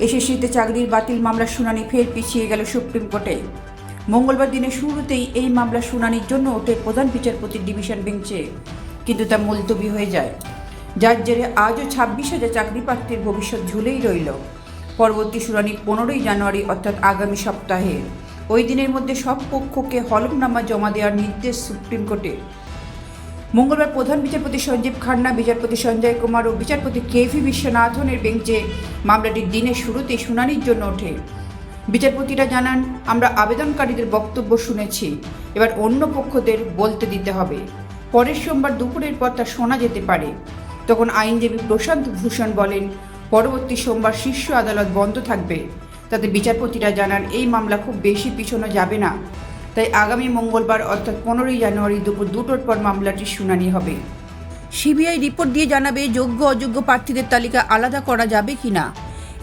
এসএসসিতে চাকরির বাতিল মামলার শুনানি ফের পিছিয়ে গেল সুপ্রিম কোর্টে। মঙ্গলবার দিনের শুরুতেই এই মামলার শুনানির জন্য ওঠে প্রধান বিচারপতির ডিভিশন বেঞ্চে। কিন্তু তা মুলতবি হয়ে যায়। যার জেরে আজও ছাব্বিশ হাজার চাকরি প্রার্থীর ভবিষ্যৎ ঝুলেই রইল। পরবর্তী শুনানি পনেরোই জানুয়ারি, অর্থাৎ আগামী সপ্তাহে। ওই দিনের মধ্যে সব পক্ষকে হলফনামা জমা দেওয়ার নির্দেশ সুপ্রিম কোর্টের মঙ্গলবার প্রধান বিচারপতি সঞ্জীব খান্না, বিচারপতি সঞ্জয় কুমার ও বিচারপতি কে ভি বিশ্বনাথনের বেঞ্চে মামলাটির দিনের শুরুতেই শুনানির জন্য ওঠে। বিচারপতিরা জানান, আমরা আবেদনকারীদের বক্তব্য শুনেছি। এবার অন্য পক্ষদের বলতে দিতে হবে। পরের সোমবার দুপুরের পর তা শোনা যেতে পারে। তখন আইনজীবী প্রশান্ত ভূষণ বলেন, পরবর্তী সোমবার শীর্ষ আদালত বন্ধ থাকবে। তাতে বিচারপতিরা জানান, এই মামলা খুব বেশি পিছনো যাবে না। তাই আগামী মঙ্গলবার অর্থাৎ পনেরোই জানুয়ারি দুপুর দুটোর পর মামলাটির শুনানি হবে। সিবিআই রিপোর্ট দিয়ে জানাবে যোগ্য অযোগ্য প্রার্থীদের তালিকা আলাদা করা যাবে কি না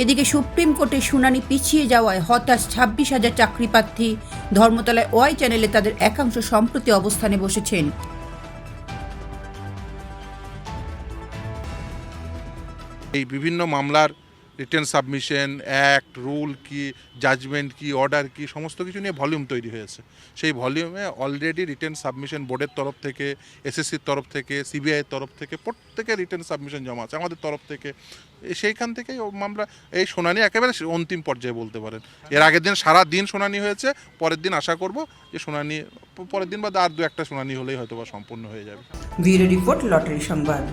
এদিকে সুপ্রিম কোর্টে শুনানি পিছিয়ে যাওয়ায় হতাশ ছাব্বিশ হাজার চাকরি প্রার্থী ধর্মতলায় ওয়াই চ্যানেলে তাদের একাংশ সম্প্রতি অবস্থানে বসেছেন। এই বিভিন্ন মামলার রিটেন সাবমিশন অ্যাক্ট রুল কি জাজমেন্ট কি অর্ডার কি, সমস্ত কিছু নিয়ে ভলিউম তৈরি হয়েছে। সেই ভলিউমে অলরেডি রিটেন সাবমিশন বোর্ডের তরফ থেকে এসএসসির তরফ থেকে সিবিআইয়ের তরফ থেকে, প্রত্যেকে রিটেন সাবমিশন জমা আছে। আমাদের তরফ থেকে। সেইখান থেকেই ও মামলা এই শুনানি একেবারে অন্তিম পর্যায়ে বলতে পারেন। এর আগের দিন সারা দিন শুনানি হয়েছে, পরের দিন আশা করব যে শুনানি, পরের দিন বা আর দু একটা শুনানি হলেই হয়তো বা সম্পূর্ণ হয়ে যাবে। ব্যুরো রিপোর্ট, লটারি সংবাদ।